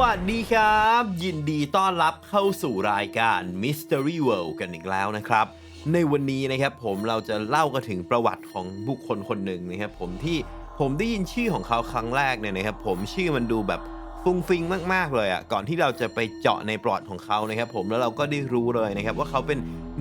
วัสดีครับ ยินดีต้อนรับเข้าสู่รายการ Mystery World กันอีกแล้วนะครับ ในวันนี้นะครับผมเราจะเล่ากันถึงประวัติของบุคคลคนหนึ่งนะครับผมที่ผมได้ยินชื่อของเขาครั้งแรกเนี่ยนะครับผมชื่อมันดูแบบ ฟุ้งฟิงมาก ๆ เลยอะ่ะก่อนที่เราจะไปเจาะในประวัติของเขานะครับผมแล้วเราก็ได้รู้เลยนะครับว่าเขาเป็น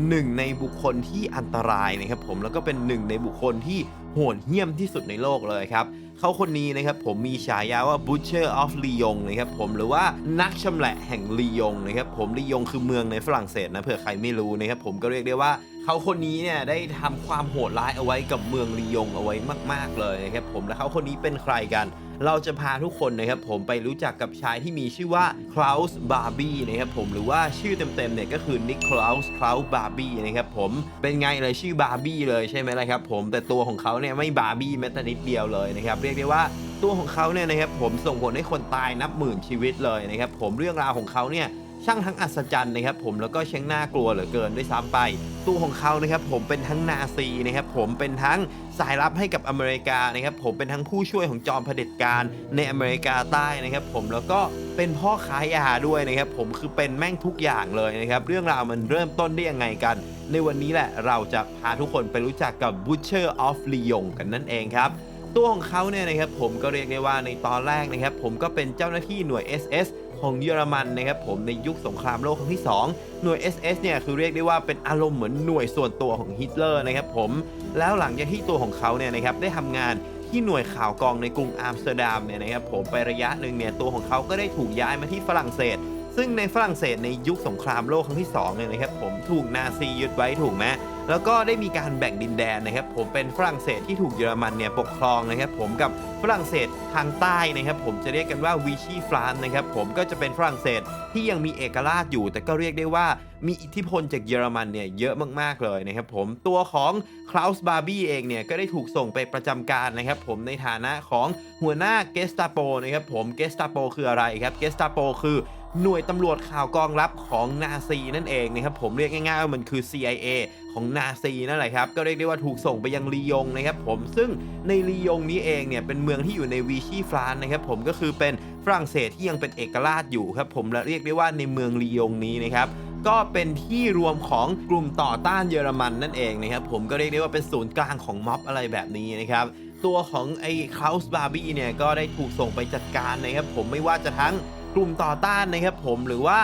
หนึ่งในบุคคลที่อันตรายนะครับผมแล้วก็เป็นหนึ่งในบุคคลที่โหดเหี้ยมที่สุดในโลกเลยครับเขาคนนี้นะครับผมมีฉายาว่า Butcher of Lyon นะครับผมหรือว่านักชำแหละแห่งลียงนะครับผมลียงคือเมืองในฝรั่งเศสนะเผื่อใครไม่รู้นะครับผมก็เรียกได้ว่า เขาคนนี้เนี่ยได้ทำความโหดร้ายเอาไว้กับเมืองลียงเอาไว้มาก ๆ เลยนะครับผมและเขาคนนี้เป็นใครกัน เราจะพาทุกคนนะครับผมไปรู้จักกับชายที่มีชื่อว่าคลา u สบาร์บี้นะครับผมหรือว่าชื่อเต็มๆเนี่ยก็คือนิคลา u สคลา u สบาร์บี้นะครับผมเป็นไงเลยชื่อบาร์บี้เลยใช่ไหมล่ะครับผมแต่ตัวของเขาเนี่ยไม่บาร์บี้แม้แต่นิดเดียวเลยนะครับเรียกได้ว่าตัวของเขาเนี่ยนะครับผมส่งผลให้คนตายนับหมื่นชีวิตเลยนะครับผมเรื่องราวของเขาเนี่ย ช่างทั้งอัศจรรย์นะครับผมแล้วก็ช่างน่ากลัวเหลือเกินด้วยซ้ำไป ตัวของเขานะครับผมเป็นทั้งนาซีนะครับผมเป็นทั้งสายลับให้กับอเมริกานะครับผมเป็นทั้งผู้ช่วยของจอมเผด็จการในอเมริกาใต้นะครับผมแล้วก็เป็นพ่อค้ายาด้วยนะครับผมคือเป็นแม่งทุกอย่างเลยนะครับเรื่องราวมันเริ่มต้นได้ยังไงกัน ในวันนี้แหละเราจะพาทุกคนไปรู้จักกับ Butcher of Lyon กันนั่นเองครับตัวของเขาเนี่ยนะครับผมก็เรียกได้ว่าในตอนแรกนะครับผมก็เป็นเจ้าหน้าที่หน่วย SS ของเยอรมันนะครับผมในยุคสงครามโลกครั้งที่ 2 หน่วย SS เนี่ยคือเรียกได้ว่าเป็นอารมณ์เหมือนหน่วยส่วนตัวของฮิตเลอร์นะครับผมแล้วหลังจากที่ตัวของเขาเนี่ยนะครับได้ทำงานที่หน่วยข่าวกองในกรุงอัมสเตอร์ดัมเนี่ยนะครับผมไประยะหนึ่งเนี่ยตัวของเขาก็ได้ถูกย้ายมาที่ฝรั่งเศส ซึ่งในฝรั่งเศสในยุคสงครามโลกครั้งที่2เนี่ยนะครับผมถูกนาซียึดไว้ถูกไหม แล้วก็ได้มีการแบ่งดินแดนนะครับผมเป็นฝรั่งเศสที่ถูกเยอรมันเนี่ยปกครองนะครับผมกับฝรั่งเศสทางใต้นะครับผมจะเรียกกันว่าวิชีฟรานนะครับผมก็จะเป็นฝรั่งเศสที่ยังมีเอกราชอยู่ แต่ก็เรียกได้ว่ามีอิทธิพลจากเยอรมันเนี่ยเยอะมากๆเลยนะครับผมตัวของคลาสบาร์บี้เองเนี่ยก็ได้ถูกส่งไปประจำการนะครับผมในฐานะของหัวหน้าเกสตาโปนะครับผมเกสตาโปคืออะไรครับเกสตาโปคือ หน่วยตำรวจข่าวกองลับของนาซีนั่นเองนะครับผมเรียกง่ายๆว่ามันคือ CIA ของนาซีนั่นแหละครับก็เรียกได้ว่าถูกส่งไปยังลียงนะครับผมซึ่งในลียงนี้เองเนี่ยเป็นเมืองที่อยู่ในวีชีฟรานนะครับผมก็คือเป็นฝรั่งเศสที่ยังเป็นเอกราชอยู่ครับผมและเรียกได้ว่าในเมืองลียงนี้นะครับก็เป็นที่รวมของกลุ่มต่อต้านเยอรมันนั่นเองนะครับผมก็เรียกได้ว่าเป็นศูนย์กลางของม็อบอะไรแบบนี้นะครับตัวของไอ้คลา u สบาร์บี้เนี่ยก็ได้ถูกส่งไปจัดการนะครับผมไม่ว่าจะทั้ง กลุ่มต่อต้านนะครับผมหรือว่า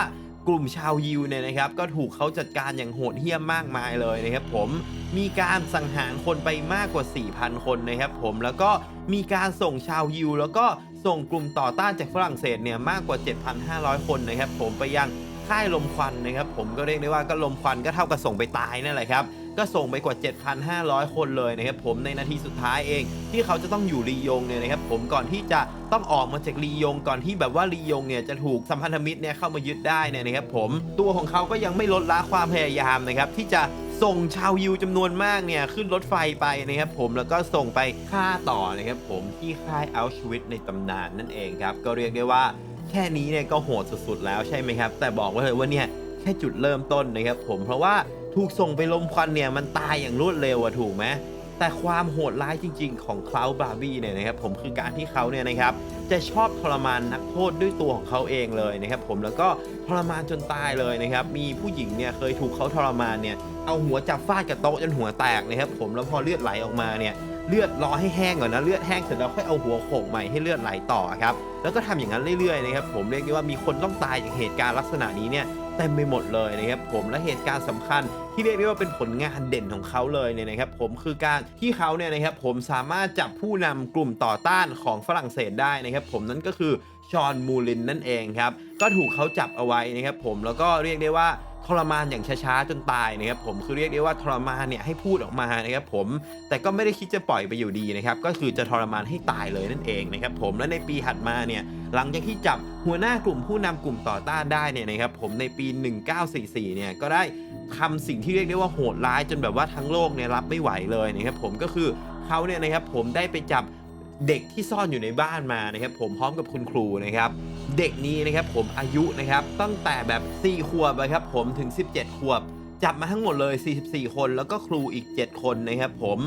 กลุ่มชาวยิวเนี่ยนะครับ ก็ถูกเขาจัดการอย่างโหดเหี้ยมมากมายเลยนะครับผมมีการสังหารคนไปมากกว่า 4,000 คนนะครับผมแล้วก็มีการส่งชาวยิว แล้วก็ส่งกลุ่มต่อต้านจากฝรั่งเศสเนี่ยมากกว่า 7,500 คนนะครับผมไปยังค่ายลมควันนะครับผมก็เรียกได้ว่าก็ลมควันก็เท่ากับส่งไปตายนั่นแหละครับ ก็ส่งไปกว่า 7,500 คนเลยนะครับผมในนาทีสุดท้ายเอง ที่เขาจะต้องอยู่ลียงเนี่ยนะครับผมก่อนที่จะต้องออกมาจากลียงก่อนที่แบบว่าลียงเนี่ยจะถูกสัมพันธมิตรเนี่ยเข้ามายึดได้เนี่ยนะครับผมตัวของเขาก็ยังไม่ลดละความพยายามนะครับที่จะส่งชาวยิวจำนวนมากเนี่ยขึ้นรถไฟไปนะครับผมแล้วก็ส่งไปฆ่าต่อนะครับผมที่ค่ายอัลชวิตในตำนานนั่นเองครับก็เรียกได้ว่าแค่นี้เนี่ยก็โหดสุดๆแล้วใช่ไหมครับ แต่บอกไว้เลยว่าเนี่ยแค่จุดเริ่มต้นนะครับผมเพราะว่า ถูกส่งไปลมควันเนี่ยมันตายอย่างรวดเร็วอะถูกไหมแต่ความโหดร้ายจริง ๆ ของคลาวบาร์บี้เนี่ยนะครับผมคือการที่เขาเนี่ยนะครับจะชอบทรมานนักโทษด้วยตัวของเขาเองเลยนะครับผมแล้วก็ทรมานจนตายเลยนะครับมีผู้หญิงเนี่ยเคยถูกเขาทรมานเนี่ยเอาหัวจับฟาดกับโต๊ะจนหัวแตกนะครับผมแล้วพอเลือดไหลออกมาเนี่ยเลือดรอให้แห้งก่อนนะเลือดแห้งเสร็จแล้วค่อยเอาหัวโขกใหม่ให้เลือดไหลต่อครับแล้วก็ทำอย่างนั้นเรื่อยๆนะครับผมเรียกได้ว่ามีคนต้องตายจากเหตุการณ์ลักษณะนี้เนี่ย เต็มไปหมดเลยนะครับผมและเหตุการณ์สำคัญที่เรียกได้ว่าเป็นผลงานเด่นของเขาเลยเนี่ยนะครับผมคือการที่เขาเนี่ยนะครับผมสามารถจับผู้นำกลุ่มต่อต้านของฝรั่งเศสได้นะครับผมนั่นก็คือชอนมูลินนั่นเองครับก็ถูกเขาจับเอาไว้นะครับผมแล้วก็เรียกได้ว่า ทรมานอย่างช้าๆจนตายนะครับผมคือเรียกได้ว่าทรมานเนี่ยให้พูดออกมานะครับผมแต่ก็ไม่ได้คิดจะปล่อยไปอยู่ดีนะครับก็คือจะทรมานให้ตายเลยนั่นเองนะครับผมและในปีถัดมาเนี่ยหลังจากที่จับหัวหน้ากลุ่มผู้นำกลุ่มต่อต้านได้เนี่ยนะครับผมในปี 1944เนี่ยก็ได้ทำสิ่งที่เรียกได้ว่าโหดร้ายจนแบบว่าทั้งโลกเนี่ยรับไม่ไหวเลยนะครับผมก็คือเขาเนี่ยนะครับผมได้ไปจับ เด็กที่ซ่อนอยู่ในบ้านมานะครับผมพร้อมกับคุณครูนะครับ เด็กนี้นะครับผมอายุนะครับตั้งแต่แบบ 4 ขวบนะครับผมถึง 17 ขวบ จับมาทั้งหมดเลย 44 คนแล้วก็ครูอีก 7 คนนะครับผม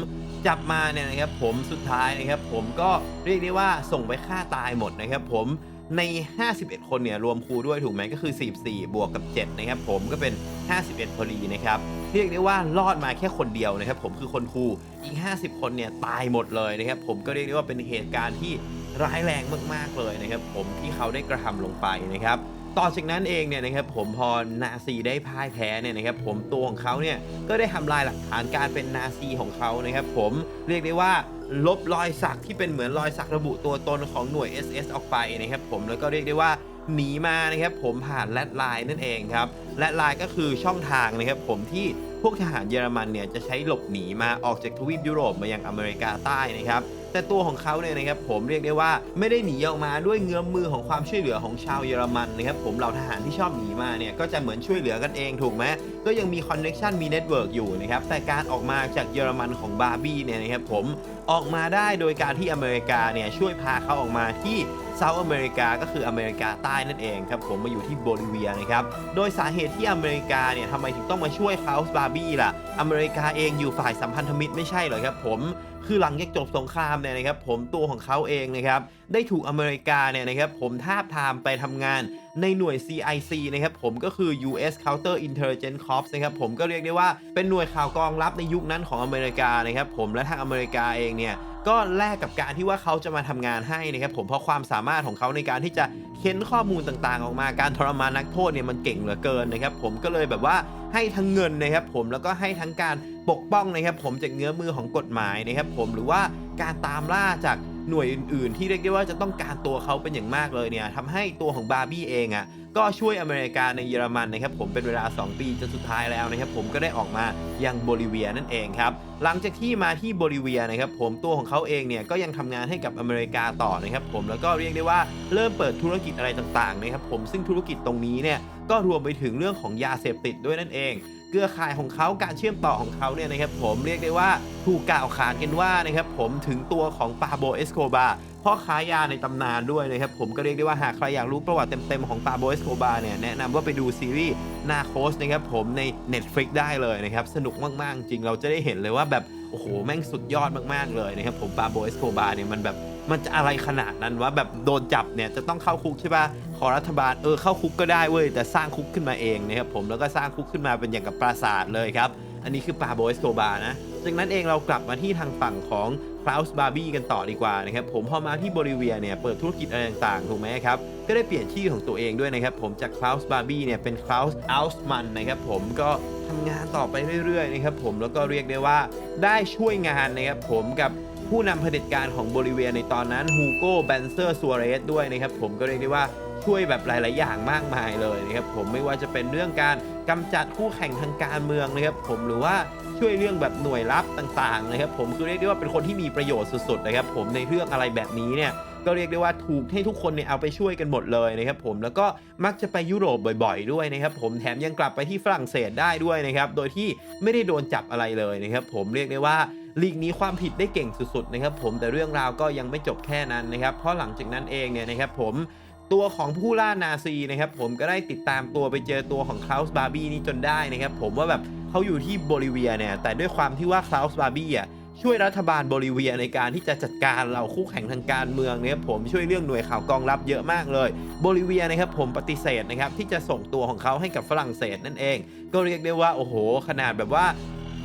จับมาเนี่ยนะครับผมสุดท้ายนะครับผมก็เรียกได้ว่าส่งไปฆ่าตายหมดนะครับผมใน 51 คนเนี่ยรวมครูด้วยถูกไหมก็คือ 44 บวกกับ 7 นะครับผมก็เป็น 51 พอดีนะครับ เรียกได้ว่ารอดมาแค่คนเดียวนะครับผมคือคนครูอีก 50 คนเนี่ยตายหมดเลยนะครับผมก็เรียกได้ว่าเป็นเหตุการณ์ที่ร้ายแรงมากๆเลยนะครับผมที่เขาได้กระทำลงไปนะครับต่อจากนั้นเองเนี่ยนะครับผมพอนาซีได้พ่ายแพ้เนี่ยนะครับผมตัวของเขาเนี่ยก็ได้ทำลายหลักฐานการเป็นนาซีของเขานะครับผมเรียกได้ว่าลบรอยสักที่เป็นเหมือนรอยสักระบุตัวตนของหน่วย SS ออกไปนะครับผมแล้วก็เรียกได้ว่า หนีมานะครับผมผ่านแลดไลน์นั่นเองครับแลดไลน์ก็คือช่องทางนะครับผมที่พวกทหารเยอรมันเนี่ยจะใช้หลบหนีมาออกจากทวีปยุโรปมายังอเมริกาใต้นะครับแต่ตัวของเขาเนี่ยนะครับผมเรียกได้ว่าไม่ได้หนีออกมาด้วยเงื้อมมือของความช่วยเหลือของชาวเยอรมันนะครับผมเหล่าทหารที่ชอบหนีมาเนี่ยก็จะเหมือนช่วยเหลือกันเองถูกไหมก็ยังมีคอนเน t ชันมีเน็ตเวิร์กอยู่นะครับแต่การออกมาจากเยอรมันของบาร์บี้เนี่ยนะครับผมออกมาได้โดยการที่อเมริกาเนี่ยช่วยพาเขาออกมาที่ เซาท์อเมริกาก็คืออเมริกาใต้นั่นเองครับผมมาอยู่ที่โบลิเวียนะครับ โดยสาเหตุที่อเมริกาเนี่ยทำไมถึงต้องมาช่วยเขาสบาร์บี้ล่ะ อเมริกาเองอยู่ฝ่ายสัมพันธมิตรไม่ใช่เหรอครับผมคือหลังจากจบสงครามเนี่ยนะครับผมตัวของเขาเองนะครับได้ถูกอเมริกาเนี่ยนะครับผมทาบทามไปทำงานในหน่วย CIC นะครับผมก็คือ US Counter Intelligence Corps นะครับผมก็เรียกได้ว่าเป็นหน่วยข่าวกองลับในยุคนั้นของอเมริกานะครับผมและทางอเมริกาเองเนี่ย ก็แลกกับการที่ว่าเขาจะมาทำงานให้นะครับผมเพราะความสามารถของเขาในการที่จะเค้นข้อมูลต่างๆ ออกมาการทรมานนักโทษเนี่ยมันเก่งเหลือเกินนะครับผมก็เลยแบบว่าให้ทั้งเงินนะครับผมแล้วก็ให้ทั้งการปกป้องนะครับผมจากเงื้อมือของกฎหมายนะครับผมหรือว่าการตามล่าจากหน่วยอื่นๆ ที่เรียกได้ว่าจะต้องการตัวเขาเป็นอย่างมากเลยเนี่ยทำให้ตัวของบาร์บี้เองอะ่ะ ก็ช่วยอเมริกาในเยอรมันนะครับผมเป็นเวลา 2 ปีจนสุดท้ายแล้วนะครับผมก็ได้ออกมายังโบลิเวียนั่นเองครับหลังจากที่มาที่โบลิเวียนะครับผมตัวของเขาเองเนี่ยก็ยังทำงานให้กับอเมริกาต่อนะครับผมแล้วก็เรียกได้ว่าเริ่มเปิดธุรกิจอะไรต่างๆนะครับผมซึ่งธุรกิจตรงนี้เนี่ยก็รวมไปถึงเรื่องของยาเสพติดด้วยนั่นเอง เครือข่ายของเขาการเชื่อมต่อของเขาเนี่ยนะครับผมเรียกได้ว่าถูกกล่าวขานกันว่านะครับผมถึงตัวของปาโบเอสโคบาพ่อค้ายาในตำนานด้วยนะครับผมก็เรียกได้ว่าหากใครอยากรู้ประวัติเต็มๆของปาโบเอสโคบาเนี่ยแนะนำว่าไปดูซีรีส์นาโคสนะครับผมใน Netflix ได้เลยนะครับสนุกมากๆจริงเราจะได้เห็นเลยว่าแบบโอ้โหแม่งสุดยอดมากๆเลยนะครับผมปาโบเอสโคบาเนี่ยมันแบบ มันจะอะไรขนาดนั้นว่าแบบโดนจับเนี่ยจะต้องเข้าคุกใช่ปะขอรัฐบาลเออเข้าคุกก็ได้เว้ยแต่สร้างคุกขึ้นมาเองนะครับผมแล้วก็สร้างคุกขึ้นมาเป็นอย่างกับปราสาทเลยครับ อันนี้คือปาโบสโกบานะจากนั้นเองเรากลับมาที่ทางฝั่งของคลา u สบาร์บี้กันต่อดีกว่านะครับผมพอมาที่บริเวียเนี่ยเปิดธุรกิจอะไรต่างๆถูกไหมครับก็ได้เปลี่ยนชื่อของตัวเองด้วยนะครับผมจากคลา u สบาร์บี้เนี่ยเป็นคลา u สอัลส์มันนะครับผมก็ทำงานต่อไปเรื่อยๆนะครับผมแล้วก็เรียกได้ว่าได้ช่วยงานนะครับผมกับ ผู้นำเผด็จการของโบริเวียในตอนนั้นฮูโก้แบนเซอร์ซัวเรสด้วยนะครับผมก็เรียกได้ว่าช่วยแบบหลาย ๆ อย่างมากมายเลยนะครับผมไม่ว่าจะเป็นเรื่องการกำจัดคู่แข่งทางการเมืองนะครับผมหรือว่าช่วยเรื่องแบบหน่วยลับต่าง ๆ นะครับผมคือเรียกได้ว่าเป็นคนที่มีประโยชน์สุด ๆ นะครับผมในเรื่องอะไรแบบนี้เนี่ยก็เรียกได้ว่าถูกให้ทุกคนเนี่ยเอาไปช่วยกันหมดเลยนะครับผมแล้วก็มักจะไปยุโรปบ่อย ๆ ด้วยนะครับผมแถมยังกลับไปที่ฝรั่งเศสได้ด้วยนะครับโดยที่ไม่ได้โดนจับอะไรเลยนะครับผมเรียกได้ว่า ลีกนี้ความผิดได้เก่งสุดๆนะครับผมแต่เรื่องราวก็ยังไม่จบแค่นั้นนะครับเพราะหลังจากนั้นเองเนี่ยนะครับผมตัวของผู้ล่านาซีนะครับผมก็ได้ติดตามตัวไปเจอตัวของคลา u สบาร์บี้นี่จนได้นะครับผมว่าแบบเขาอยู่ที่โบลิเวียเนี่ยแต่ด้วยความที่ว่าคลา u สบาร์บี้อะช่วยรัฐบาลโบลิเวียในการที่จะจัดการเหล่าคู่แข่งทางการเมืองนะครับผมช่วยเรื่องหน่วยข่าวกองลับเยอะมากเลยโบลิเวียนะครับผมปฏิเสธนะครับที่จะส่งตัวของเขาให้กับฝรั่งเศสนั่นเอง ก็เรียกได้ว่าโอ้โห ขนาดแบบว่า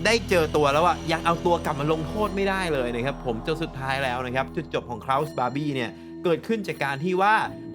ได้เจอตัวแล้วอะยังเอาตัวกลับมาลงโทษไม่ได้เลยนะครับ ผมจนสุดท้ายแล้วนะครับ จุดจบของคลา u สบาร์บี้เนี่ยเกิดขึ้นจากการที่ว่า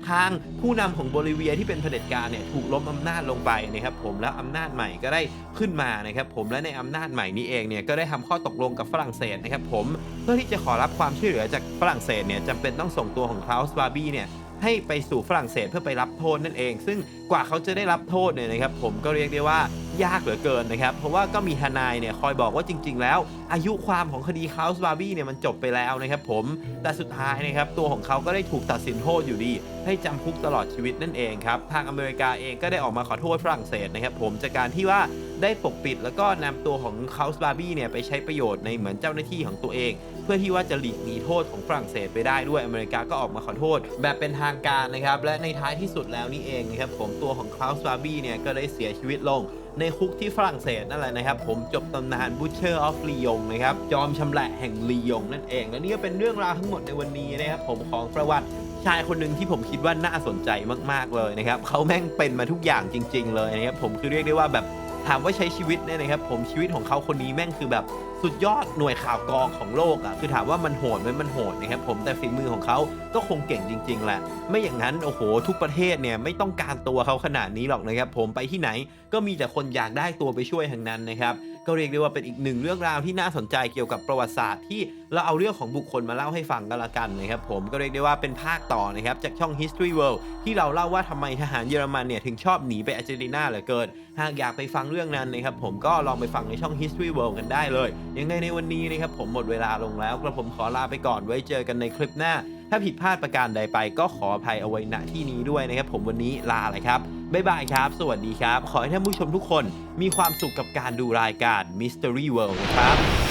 ทางผู้นำของโบลิเวียที่เป็นเผด็จการเนี่ยถูกล้มอำนาจลงไปนะครับผมแล้วอำนาจใหม่ก็ได้ขึ้นมานะครับผมและในอำนาจใหม่นี้เองเนี่ยก็ได้ทำข้อตกลงกับฝรั่งเศสนะครับผมเพื่อที่จะขอรับความช่วยเหลือจากฝรั่งเศสเนี่ยจำเป็นต้องส่งตัวของคลา u สบาร์บี้เนี่ยให้ไปสู่ฝรั่งเศสเพื่อไปรับโทษนั่นเอง ซึ่งกว่าเขาจะได้รับโทษเนี่ยนะครับผมก็เรียกได้ว่า ยากเหลือเกินนะครับ เพราะว่าก็มีทนายเนี่ยคอยบอกว่าจริง ๆ แล้ว อายุความของคดีคา u สบาร์บี้เนี่ยมันจบไปแล้วนะครับผมแต่สุดท้ายนะครับตัวของเขาก็ได้ถูกตัดสินโทษอยู่ดี ให้จำคุกตลอดชีวิตนั่นเองครับทางอเมริกาเองก็ได้ออกมาขอโทษฝรั่งเศสนะครับผมจากการที่ว่าได้ปกปิดแล้วก็นำตัวของคา u สบาร์บี้เนี่ยไปใช้ประโยชน์ในเหมือนเจ้าหน้าที่ของตัวเอง เพื่อที่ว่าจะหลีกหนีโทษของฝรั่งเศสไปได้ด้วยอเมริกาก็ออกมาขอโทษ แบบเป็นทางการนะครับและในท้ายที่สุดแล้วนี่เองนะครับผมตัวของคลา u สบาร์บี้เนี่ยก็ได้เสียชีวิตลง ในคุกที่ฝรั่งเศสนั่นแหละนะครับ ผมจบตำนาน Butcher of ลียงนะครับ จอมชำแหละแห่งลียงนั่นเอง และนี่ก็เป็นเรื่องราวทั้งหมดในวันนี้นะครับผมของประวัติชายคนหนึ่งที่ผมคิดว่าน่าสนใจมากๆเลยนะครับเขาแม่งเป็นมาทุกอย่างจริง ๆ เลยนะครับผมคือเรียกได้ว่าแบบถามว่าใช้ชีวิตเนี่ยนะครับผมชีวิตของเขาคนนี้แม่งคือแบบ สุดยอดหน่วยข่าวกรองของโลกอะ่ะคือถามว่ามันโหดไหมมันโหดนะครับผมแต่ฝีมือของเขาก็คงเก่งจริง ๆ แหละ ไม่อย่างนั้นโอ้โห ทุกประเทศเนี่ยไม่ต้องการตัวเขาขนาดนี้หรอกนะครับผมไปที่ไหนก็มีแต่คนอยากได้ตัวไปช่วยทั้งนั้นนะครับก็เรียกได้ว่าเป็นอีกหนึ่งเรื่องราวที่น่าสนใจเกี่ยวกับประวัติศาสตร์ที่เราเอาเรื่องของบุคคลมาเล่าให้ฟังกันละกันนะครับผมก็เรียกได้ว่าเป็นภาคต่อนะครับจากช่อง History World ที่เราเล่าว่าทำไมทหารเยอรมันเนี่ยถึงชอบหนีไปอาร์เจนตินาเหลือเกิน หากอยากไปฟังเรื่องนั้นนะครับผมก็ลองไปฟังในช่อง History World กันได้เลยยังไงในวันนี้นะครับผมหมดเวลาลงแล้วกระผมขอลาไปก่อนไว้เจอกันในคลิปหน้า ถ้าผิดพลาดประการใดไปก็ขออภัยเอาไว้ณที่นี้ด้วยนะครับผมวันนี้ลาเลยครับบ๊ายบายครับ สวัสดีครับ ขอให้ท่านผู้ชมทุกคนมีความสุขกับการดูรายการ Mystery World นะครับ